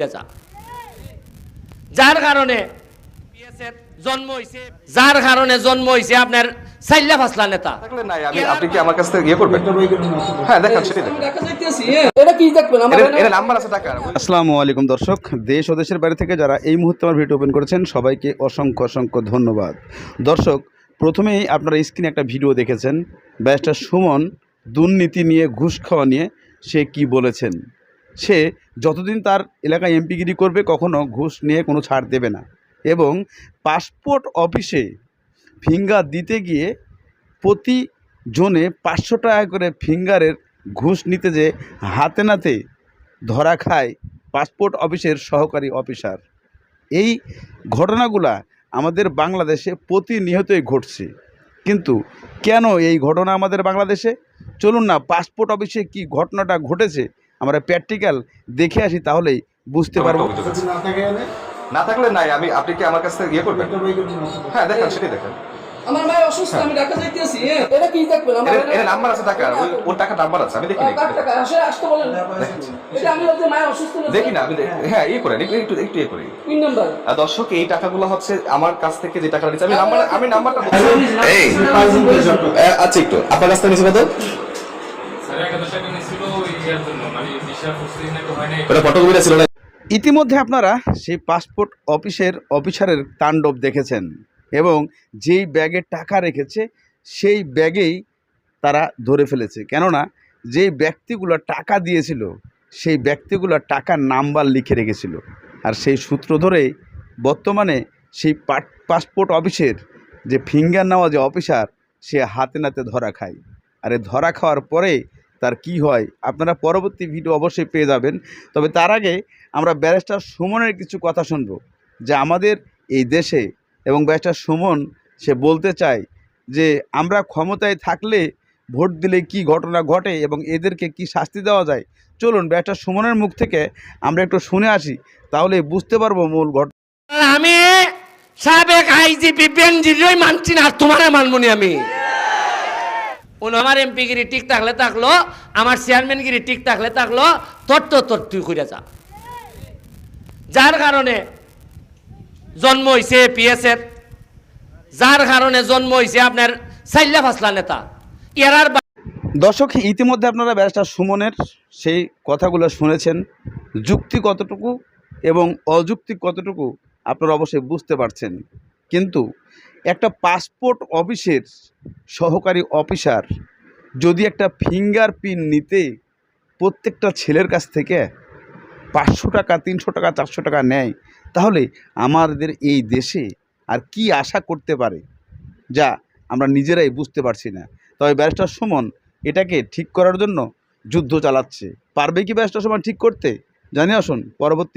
যা। যার কারণে জন্ম হইছে। যার কারণে জন্ম হইছে আপনার সাইল্লা ফাসলা নেতা। থাকলে নাই আমি আপনি কি আমার কাছ থেকে ইয়ে করবেন? হ্যাঁ দেখান সেটাই দেখেন। দেখা এটা কি দেখবেন? আমার এর- এর নাম্বার আছে টাকা। আসসালামু আলাইকুম দর্শক। দেশ ও দেশের বাইরে থেকে যারা এই মুহূর্তে আমার ভিডিও ওপেন করেছেন সবাইকে অসংখ্য অসংখ্য ধন্যবাদ। দর্শক প্রথমেই আপনারা স্ক্রিনে একটা ভিডিও দেখেছেন। ব্যারিস্টার সুমন দুর্নীতি নিয়ে ঘুষ খাওয়া নিয়ে সে কি বলেছেন? সে যতদিন তার এলাকায় এমপিগিরি করবে, কখনো ঘুষ নিয়ে কোনো ছাড় দেবে না। এবং পাসপোর্ট অফিসে ফিঙ্গার দিতে গিয়ে প্রতি জনে পাঁচশো টাকা করে ফিঙ্গারের ঘুষ নিতে যে হাতে নাতে ধরা খায় পাসপোর্ট অফিসের সহকারী অফিসার। এই ঘটনাগুলা আমাদের বাংলাদেশে প্রতিনিয়তই ঘটছে। কিন্তু কেন এই ঘটনা আমাদের বাংলাদেশে? চলুন না, পাসপোর্ট অফিসে কি ঘটনাটা ঘটেছে? আমরা প্র্যাকটিক্যাল দেখে আসি তাহলেই বুঝতে পারব। না থাকলে নাই আমি আপনি কি আমার কাছ থেকে ইয়ে করবেন? হ্যাঁ দেখেন সেটাই দেখেন। আমার ভাই অসুস্থ আমি ঢাকা যাইতেছি এটা কি দেখবেন আমার এর- এর নাম্বার আছে টাকা ওই ওর টাকা নাম্বার আছে আমি দেখি না টাকা? আসে আসতে বলেন। এটা আমি হচ্ছে মায়ের অসুস্থ দেখি না আমি হ্যাঁ ইয়ে করেন একটু একটু একটু ইয়ে করি। তিন নাম্বার। দর্শক এই টাকাগুলো হচ্ছে আমার কাছ থেকে যে টাকাটা নিচ্ছে আমি নাম্বার আমি নাম্বারটা এই আচ্ছা একটু। আপনার কাছ থেকে কত? ইতিমধ্যে আপনারা সেই পাসপোর্ট অফিসের অফিসারের তাণ্ডব দেখেছেন এবং যেই ব্যাগে টাকা রেখেছে সেই ব্যাগেই তারা ধরে ফেলেছে। কেননা যেই ব্যক্তিগুলো টাকা দিয়েছিল, সেই ব্যক্তিগুলো টাকার নাম্বার লিখে রেখেছিল। আর সেই সূত্র ধরেই বর্তমানে সেই পাসপোর্ট অফিসের যে ফিঙ্গার নেওয়া যে অফিসার, সে হাতে নাতে ধরা খায়। আর ধরা খাওয়ার পরে তার কি হয়, আপনারা পরবর্তী ভিডিও অবশ্যই পেয়ে যাবেন। তবে তার আগে আমরা ব্যারিস্টার সুমনের কিছু কথা শুনব, যে আমাদের এই দেশে এবং ব্যারিস্টার সুমন, সে বলতে চায় যে আমরা ক্ষমতায় থাকলে ভোট দিলে কি ঘটনা ঘটে এবং এদেরকে কি শাস্তি দেওয়া যায়? চলুন ব্যারিস্টার সুমনের মুখ থেকে আমরা একটু শুনে আসি, তাহলে বুঝতে পারব মূল ঘটনা আমি সাবেক আইজিপি মানছি না তোমারে মানবনি আমি। আমার এমপি গিরি ঠিক থাকলে থাকল, আমার চেয়ারম্যান গিরি ঠিক থাকলে থাকল, তোর তো তোর তুই করে যা। যার কারণে জন্ম হইছে পিএস এর যার কারণে জন্ম হয়েছে আপনার সাইল্লা ফাসলা নেতা। এরার দর্শক, ইতিমধ্যে আপনারা ব্যারিস্টার সুমনের সেই কথাগুলো শুনেছেন। যুক্তি কতটুকু এবং অযুক্তি কতটুকু আপনারা অবশ্যই বুঝতে পারছেন। কিন্তু একটা পাসপোর্ট অফিসের সহকারী অফিসার যদি একটা ফিঙ্গার প্রিন্ট নিতে প্রত্যেকটা ছেলের কাছ থেকে পাঁচশো টাকা, তিনশো টাকা, চারশো টাকা নেয়, তাহলে আমাদের এই দেশে আর কি আশা করতে পারে? যা আমরা নিজেরাই বুঝতে পারছি না। তবে ব্যারিস্টার সুমন এটাকে ঠিক করার জন্য যুদ্ধ চালাচ্ছে। পারবে কি ব্যারিস্টার সুমন ঠিক করতে? জানিয়ে আসুন, পরবর্তী